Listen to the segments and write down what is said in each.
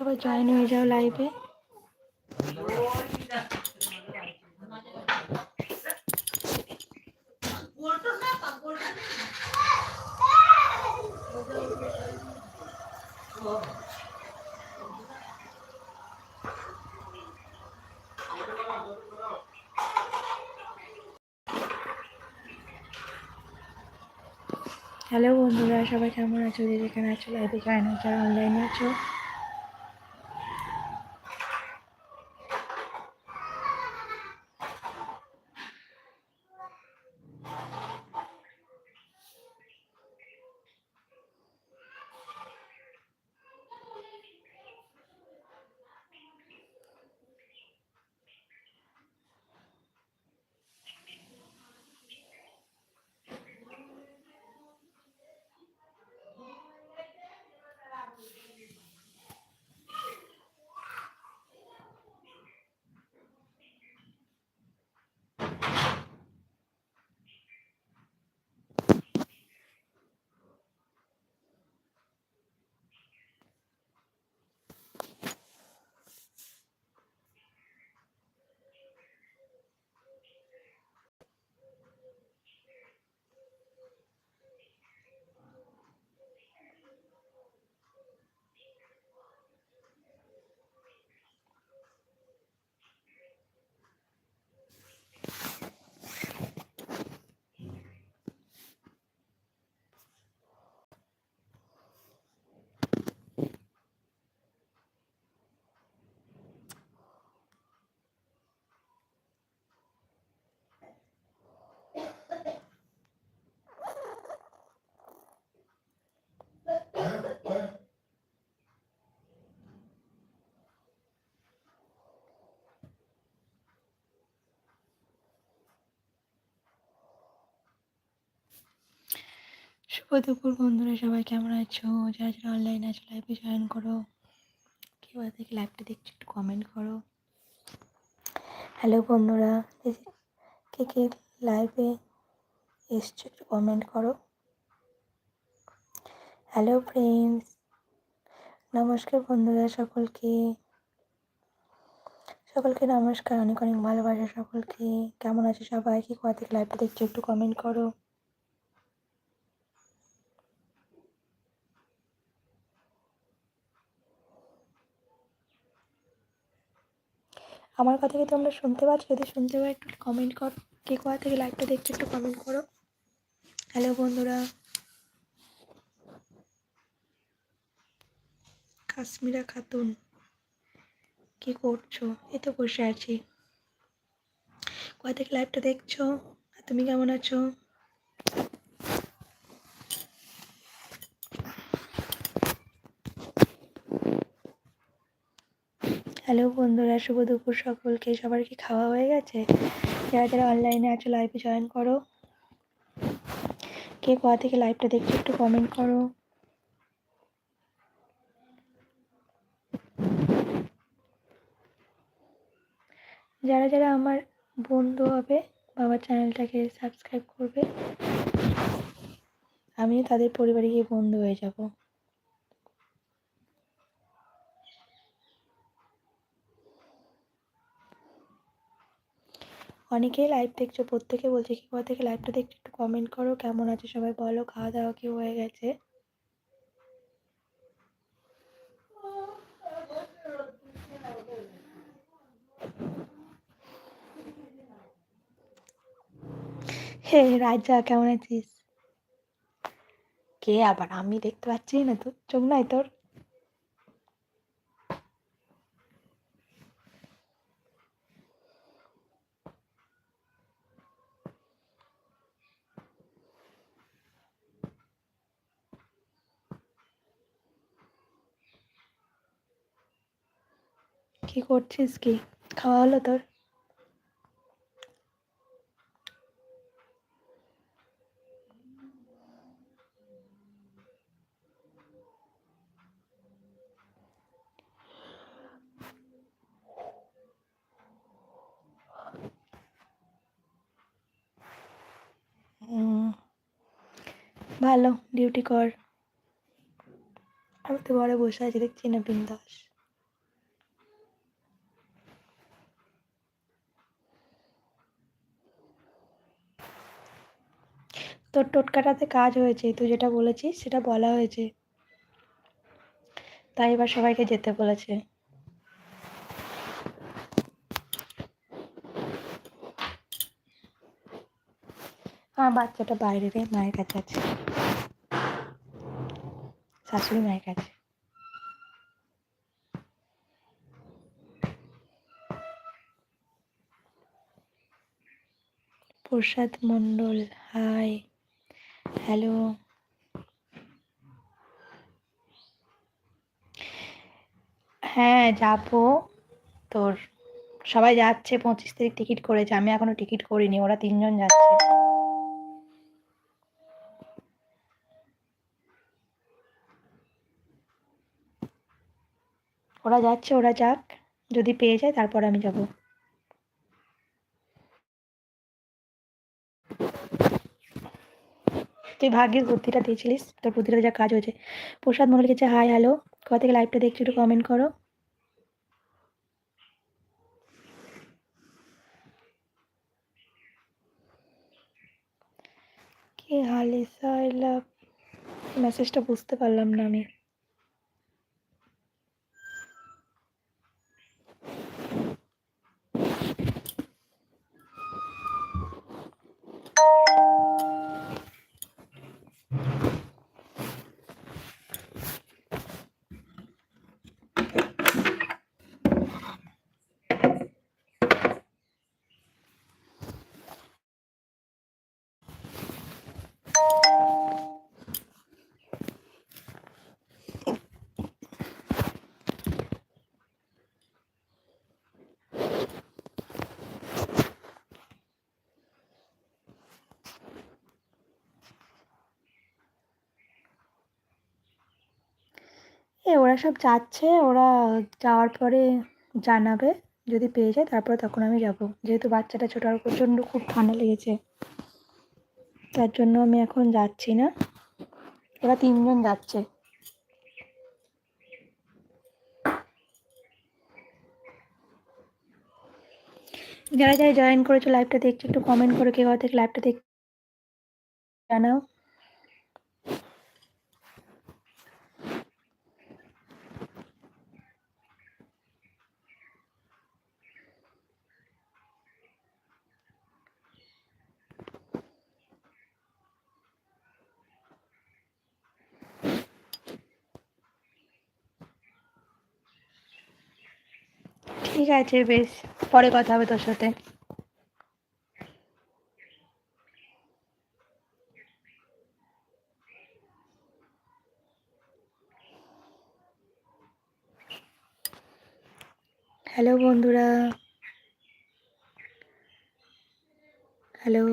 সবাই জয়েন হয়ে যাও লাইভে হ্যালো বন্ধুরা, সবাই কেমন আছো? যে যেখানে আছো লাইভে জয়েন হয়ে অনলাইনে আছো। দুপুর বন্ধুরা, সবাই কেমন আছো? যারা যারা অনলাইন আছো লাইভে জয়েন করো। কেউ থেকে লাইভটা দেখছ একটু কমেন্ট করো। হ্যালো বন্ধুরা কে কে লাইভে এসছো একটু কমেন্ট করো। হ্যালো ফ্রেন্ডস নমস্কার বন্ধুরা সকলকে। সকলকে নমস্কার, অনেক অনেক ভালোবাসা সকলকে। কেমন আছে সবাই? কি কোথা থেকে লাইভটা দেখছ একটু কমেন্ট করো। আমার কথা কি তোমরা শুনতে পাচ্ছ? যদি শুনতে পারো একটু কমেন্ট কর। কে কোথা থেকে লাইভটা দেখছ একটু কমেন্ট করো। হ্যালো বন্ধুরা। কাশ্মীরা খাতুন। কি করছ? এই তো বসে আছি। কোথা থেকে লাইভটা দেখছ? আর তুমি কেমন আছো? হ্যালো বন্ধুরা, শুভ দুপুর সকলকে। সবার কি খাওয়া হয়ে গেছে? যারা যারা অনলাইনে আছো লাইভে জয়েন করো। কে কোয়া থেকে লাইভটা দেখছ, একটু কমেন্ট করো। যারা যারা আমার বন্ধু হবে বাবার চ্যানেলটাকে সাবস্ক্রাইব করবে, আমিও তাদের পরিবারে গিয়ে বন্ধু হয়ে যাব। অনেকেই লাইভ দেখছ, প্রত্যেকে বলছে, কি কোথা থেকে লাইভটা দেখছ? একটু কমেন্ট করো, কেমন আছে সবাই বলো, খাওয়া দাওয়া কি হয়ে গেছে? হে, রাজা, কেমন আছিস? কে আবার? আমি দেখতে পাচ্ছি না তোর, চোখ নাই তোর? কি করছিস কি? খাওয়া হলো তোর? ভালো ডিউটি কর। আমি তো ঘরে বসে আছি, দেখছি না বিন্দাস। তোর টোটকাটাতে কাজ হয়েছে তুই যেটা বলেছিস সেটা বলা হয়েছে। তাই এবার সবাইকে যেতে বলেছে। আমার বাচ্চাটা বাইরে রে, মায়ের কাছে আছে। শাশুড়ি মায়ের কাছে। প্রসাদ মণ্ডল, হাই। হ্যালো। হ্যাঁ যাব। তোর সবাই যাচ্ছে, পঁচিশ তারিখ টিকিট করেছে। আমি এখনও টিকিট করিনি, ওরা তিনজন যাচ্ছে। ওরা যাচ্ছে, ওরা যাক। যদি পেয়ে যায়, তারপর আমি যাব। তুই ভাগ্যের বুদ্ধিটা দিয়েছিলিস, তোর বুদ্ধিটা যা কাজ হয়েছে। প্রসাদ মনে হয়েছে হাই হ্যালো কোথা থেকে লাইভটা দেখছি একটু কমেন্ট করো। কি হালিসা মেসেজটা বুঝতে পারলাম না আমি। ওরা সব যাচ্ছে, ওরা যাওয়ার পরে জানাবে যদি পেয়ে যায়, তারপরে তখন আমি যাব। যেহেতু বাচ্চাটা ছোটো আর প্রচণ্ড খুব ঠান্ডা লেগেছে। তার জন্য আমি এখন যাচ্ছি না। ওরা তিনজন যাচ্ছে। যারা যারা জয়েন করেছ লাইভটা দেখছ, একটু কমেন্ট করে কেউ থেকে লাইভটা দেখ জানাও। ঠিক আছে, বেশ। পরে কথা হবে তোর সাথে। হ্যালো বন্ধুরা। হ্যালো,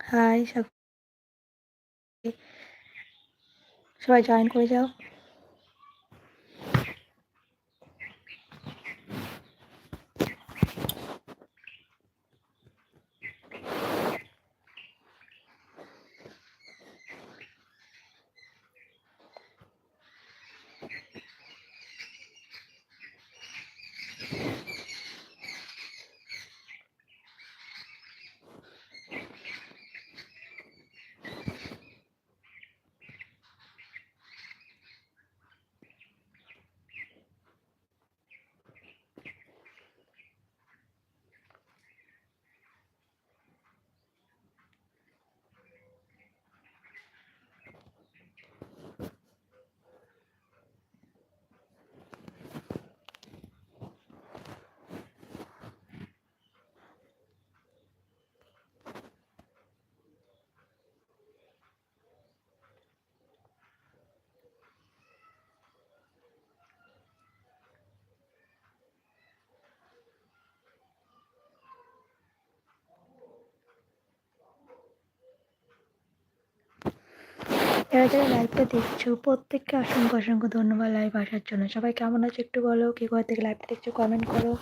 হাই, সব সবাই জয়েন করে যাও। যারা যারা লাইভটা দেখছ। প্রত্যেককে অসংখ্য অসংখ্য ধন্যবাদ লাইভ আসার জন্য। সবাই কেমন আছে একটু বলো? কে কোথা থেকে লাইভটা দেখছ কমেন্ট করো।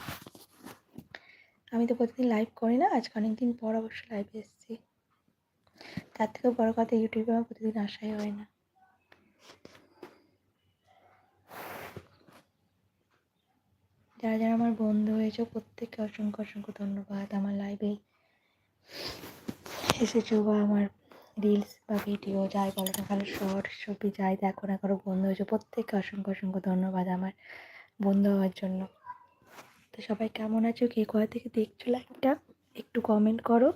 আমি তো প্রতিদিন লাইভ করি না, আজকে অনেকদিন পর অবশ্য লাইভে এসেছি। তার থেকেও বড় কথা ইউটিউবে আমার প্রতিদিন আসাই হয় না। যারা যারা আমার বন্ধু হয়েছে, প্রত্যেককে অসংখ্য অসংখ্য ধন্যবাদ। আমার লাইভে এসেছ বা আমার রিলস বা ভিডিও যাই বলো না কেন শর্ট ছবি যাই, দেখো না কারও বন্ধু হয়েছে। প্রত্যেককে অসংখ্য অসংখ্য ধন্যবাদ আমার বন্ধু হওয়ার জন্য। তো সবাই কেমন আছো? কে কোথা থেকে দেখছ লাইভটা একটু কমেন্ট করো।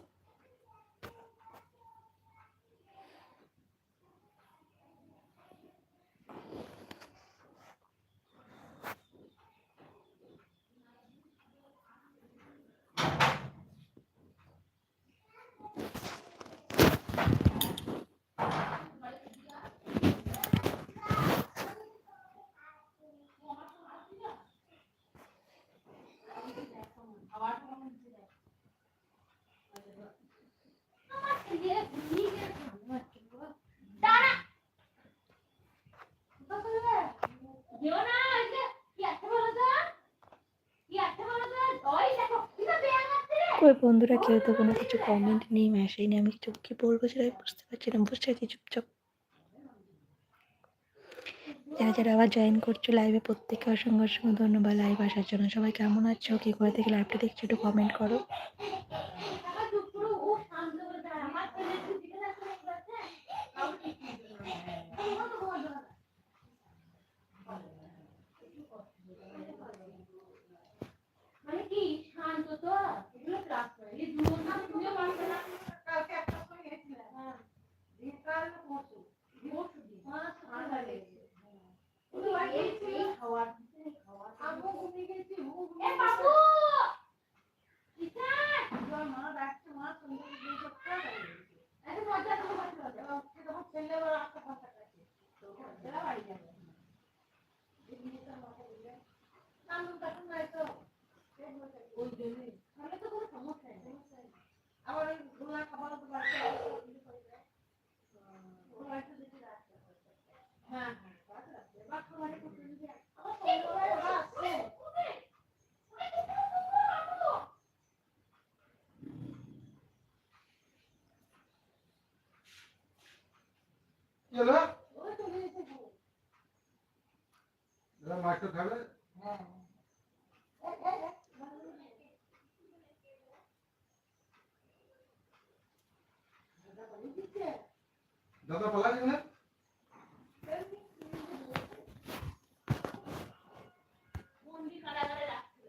ওই বন্ধুরা কেউ তো কোনো কিছু কমেন্ট নেই মেসেজ নেই, আমি কিছু কি বলব সেটা বুঝতে পারছি না, বসে আছি চুপচাপ। যারা যারা আবার জয়েন করছ লাইভে প্রত্যেককে অসংখ্য অসংখ্য ধন্যবাদ লাইভ আসার জন্য। সবাই কেমন আছো? কি করে থেকে লাইভটা দেখছ একটু কমেন্ট করো মানে কি শান্ত তো এগুলো ক্লাস করে এই দুটো না তুমিও পারবে না কালকে একটা করে গেছিলাম হ্যাঁ দিন কাল পরশু পরশু দিন হ্যাঁ ঠান্ডা লেগেছে ওই গেছি খাওয়ার খাওয়ার আমিও ঘুমিয়ে গেছি এ বাবু কিসের তোর মা ডাকছে মা সন্ধ্যে দিয়ে তো খাওয়া এত মজা তো মজা মজা তখন ছেলে বড় একটা কথা কাছে তো ছেলে বাড়ি যাবে এই জিনিসটা মাথা দিলে নাম তখন নাই তো ওই জন্যই তাহলে তো কোনো সমস্যা নেই আবার ওই গোলা খাবার তো বাড়তে হ্যাঁ হ্যাঁ বা খাবারের করতে যদি আবার সন্ধ্যাবেলা আসছে কি হলো ওই চলে এসেছে এরা মাছটা খাবে হ্যাঁ দাদা পালা যাবে বন্দি কারাগারে রাখতে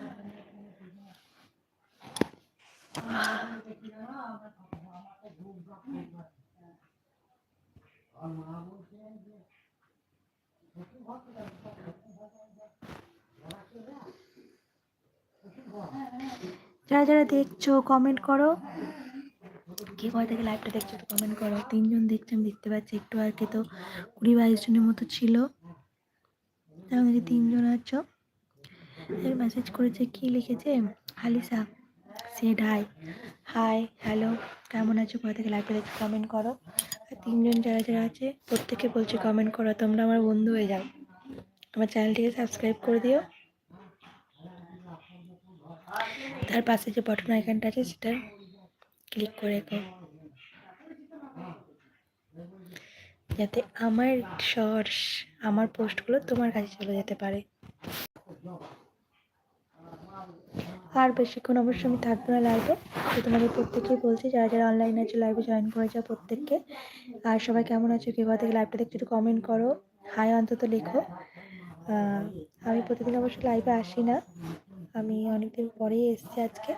যারা যারা দেখছ কমেন্ট করো। কে কোথা থেকে লাইভটা দেখছ, একটু কমেন্ট করো। তিনজন দেখছে, আমি দেখতে পাচ্ছি একটু আগে তো কুড়ি বাইশ জনের মতো ছিল। তার মধ্যে তিনজন আছো। মেসেজ করেছে, কি লিখেছে? হালিসা সেড হাই হাই হ্যালো কেমন আছো? কোথা থেকে লাইভটা দেখছ কমেন্ট করো। আর তিনজন যারা যারা আছে, প্রত্যেকে বলছে কমেন্ট করো। তোমরা আমার বন্ধু হয়ে যাও। আমার চ্যানেলটিকে সাবস্ক্রাইব করে দিও। তার পাশে যে বটন আইকনটা আছে, সেটা ক্লিক করে রেখো। যাতে আমার শর্টস আমার পোস্টগুলো তোমার কাছে চলে যেতে পারে। আর বেশিক্ষণ অবশ্যই আমি থাকব না লাইভে তো তোমাদের প্রত্যেকেই বলছি, যারা যারা অনলাইনে আছে লাইভে জয়েন করে যাও প্রত্যেককে। আর সবাই কেমন আছো কেউ থেকে লাইভটা দেখছ একটু কমেন্ট করো। হাই অন্তত লেখো। আমি প্রতিদিন অবশ্য লাইভে আসি না। আমি অনেকদিন পরেই এসেছি আজকে।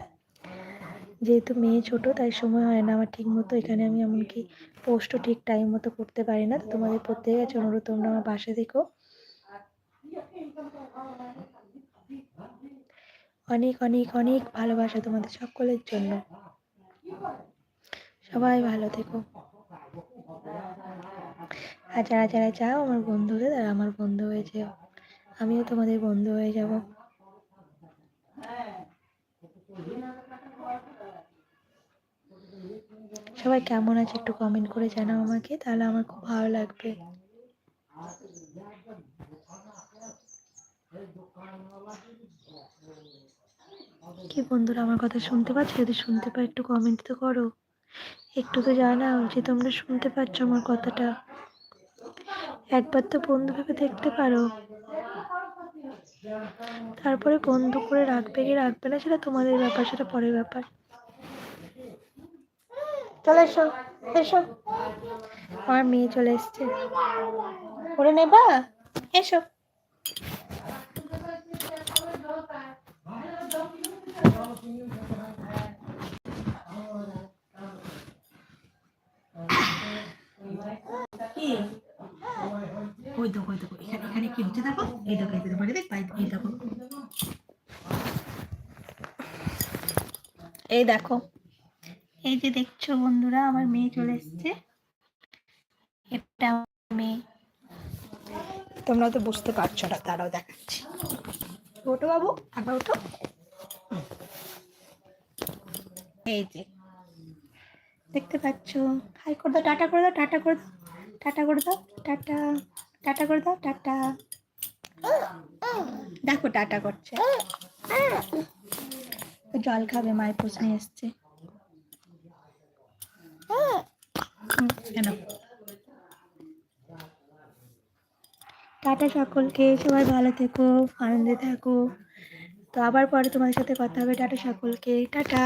যেহেতু মেয়ে ছোট, তাই সময় হয় না আমার ঠিক মতো এখানে আমি এমনকি পোস্টও ঠিক টাইম মতো করতে পারি না। তো তোমাদের প্রত্যেকের কাছে অনুরোধ, তোমরা আমার পাশে দেখো অনেক অনেক অনেক ভালোবাসা তোমাদের সকলের জন্য। সবাই ভালো থেকো। আর যারা যারা চাও আমার বন্ধু হতে তারা আমার বন্ধু হয়ে যেও। আমিও তোমাদের বন্ধু হয়ে যাব। সবাই কেমন আছে একটু কমেন্ট করে জানাও আমাকে, তাহলে আমার খুব ভালো লাগবে। কি বন্ধুরা, আমার কথা শুনতে পাচ্ছ? যদি শুনতে পাই একটু কমেন্ট তো করো। একটু তো জানাও যে তোমরা শুনতে পাচ্ছ আমার কথাটা। একবার তো বন্ধু ভেবে দেখতে পারো। তারপরে বন্ধু করে রাখবে কি রাখবে না, সেটা তোমাদের ব্যাপার, সেটা পরের ব্যাপার। চলে এসো এসো। আমার মেয়ে চলে এসছে। করে নেবা, এসো। এখানে এই দেখো এই যে দেখছ বন্ধুরা, আমার মেয়ে চলে এসছে। এটা মেয়ে। তোমরা তো বুঝতে পারছ না, তারাও দেখাচ্ছি। ওটো বাবু, একবার ওঠো। এই যে, দেখতে পাচ্ছ? হাই করে দাও, টাটা করে দাও, টাটা করে দাও টাটা করে দাও, টাটা টাটা করে দাও, টাটা। দেখো টাটা করছে। জল খাবে, মায়ের পোষ নিয়ে এসছে। কেন টাটা সকলকে, সবাই ভালো থেকো, আনন্দে থাকো। তো আবার পরে তোমাদের সাথে কথা হবে। টাটা সকলকে। টাটা।